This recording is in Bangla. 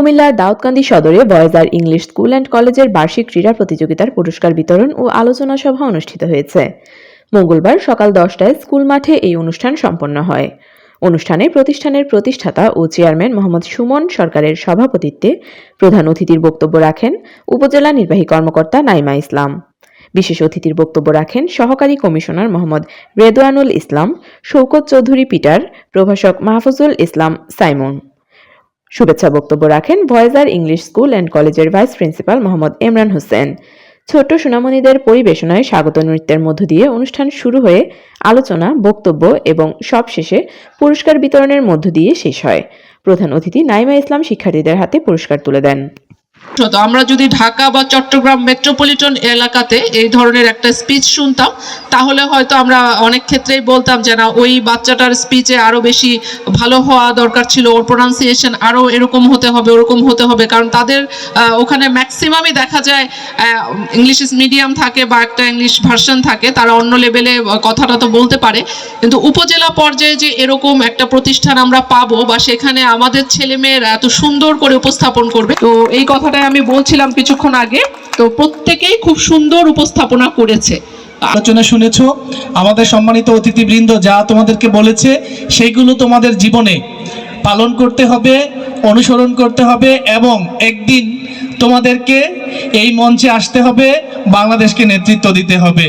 কুমিল্লার দাউদকান্দি সদরে ভয়েজার ইংলিশ স্কুল অ্যান্ড কলেজের বার্ষিক ক্রীড়া প্রতিযোগিতার পুরস্কার বিতরণ ও আলোচনা সভা অনুষ্ঠিত হয়েছে। মঙ্গলবার সকাল দশটায় স্কুল মাঠে এই অনুষ্ঠান সম্পন্ন হয়। অনুষ্ঠানে প্রতিষ্ঠানের প্রতিষ্ঠাতা ও চেয়ারম্যান মোহাম্মদ সুমন সরকারের সভাপতিত্বে প্রধান অতিথির বক্তব্য রাখেন উপজেলা নির্বাহী কর্মকর্তা নাইমা ইসলাম। বিশেষ অতিথির বক্তব্য রাখেন সহকারী কমিশনার মোহাম্মদ রেদওয়ানুল ইসলাম, শৌকত চৌধুরী পিটার, প্রভাষক মাহফুজুল ইসলাম সাইমন। শুভেচ্ছা বক্তব্য রাখেন ভয়েজার ইংলিশ স্কুল অ্যান্ড কলেজের ভাইস প্রিন্সিপাল মোহাম্মদ ইমরান হোসেন। ছোট্ট সোনামণিদের পরিবেশনায় স্বাগত নৃত্যের মধ্য দিয়ে অনুষ্ঠান শুরু হয়ে আলোচনা, বক্তব্য এবং সবশেষে পুরস্কার বিতরণের মধ্য দিয়ে শেষ হয়। প্রধান অতিথি নাইমা ইসলাম শিক্ষার্থীদের হাতে পুরস্কার তুলে দেন। আমরা যদি ঢাকা বা চট্টগ্রাম মেট্রোপলিটন এলাকাতে এই ধরনের একটা স্পিচ শুনতাম, তাহলে হয়তো আমরা অনেক ক্ষেত্রেই বলতাম যে না, ওই বাচ্চাটার স্পিচে আরও বেশি ভালো হওয়া দরকার ছিল, ওর প্রোনাউন্সিয়েশন আরও এরকম হতে হবে, ওরকম হতে হবে। কারণ তাদের ওখানে ম্যাক্সিমামই দেখা যায় ইংলিশ মিডিয়াম থাকে বা একটা ইংলিশ ভার্সন থাকে, তারা অন্য লেভেলে কথাটা তো বলতে পারে। কিন্তু উপজেলা পর্যায়ে যে এরকম একটা প্রতিষ্ঠান আমরা পাবো বা সেখানে আমাদের ছেলেমেয়েরা এত সুন্দর করে উপস্থাপন করবে, তো এই কথাটাই আমি বলছিলাম কিছুক্ষণ আগে, তো প্রত্যেকেই খুব সুন্দর উপস্থাপনা করেছে। আলোচনা শুনেছ? আমাদের সম্মানিত অতিথিবৃন্দ যা তোমাদেরকে বলেছে, সেইগুলো তোমাদের জীবনে পালন করতে হবে, অনুসরণ করতে হবে এবং একদিন তোমাদেরকে এই মঞ্চে আসতে হবে, বাংলাদেশকে নেতৃত্ব দিতে হবে।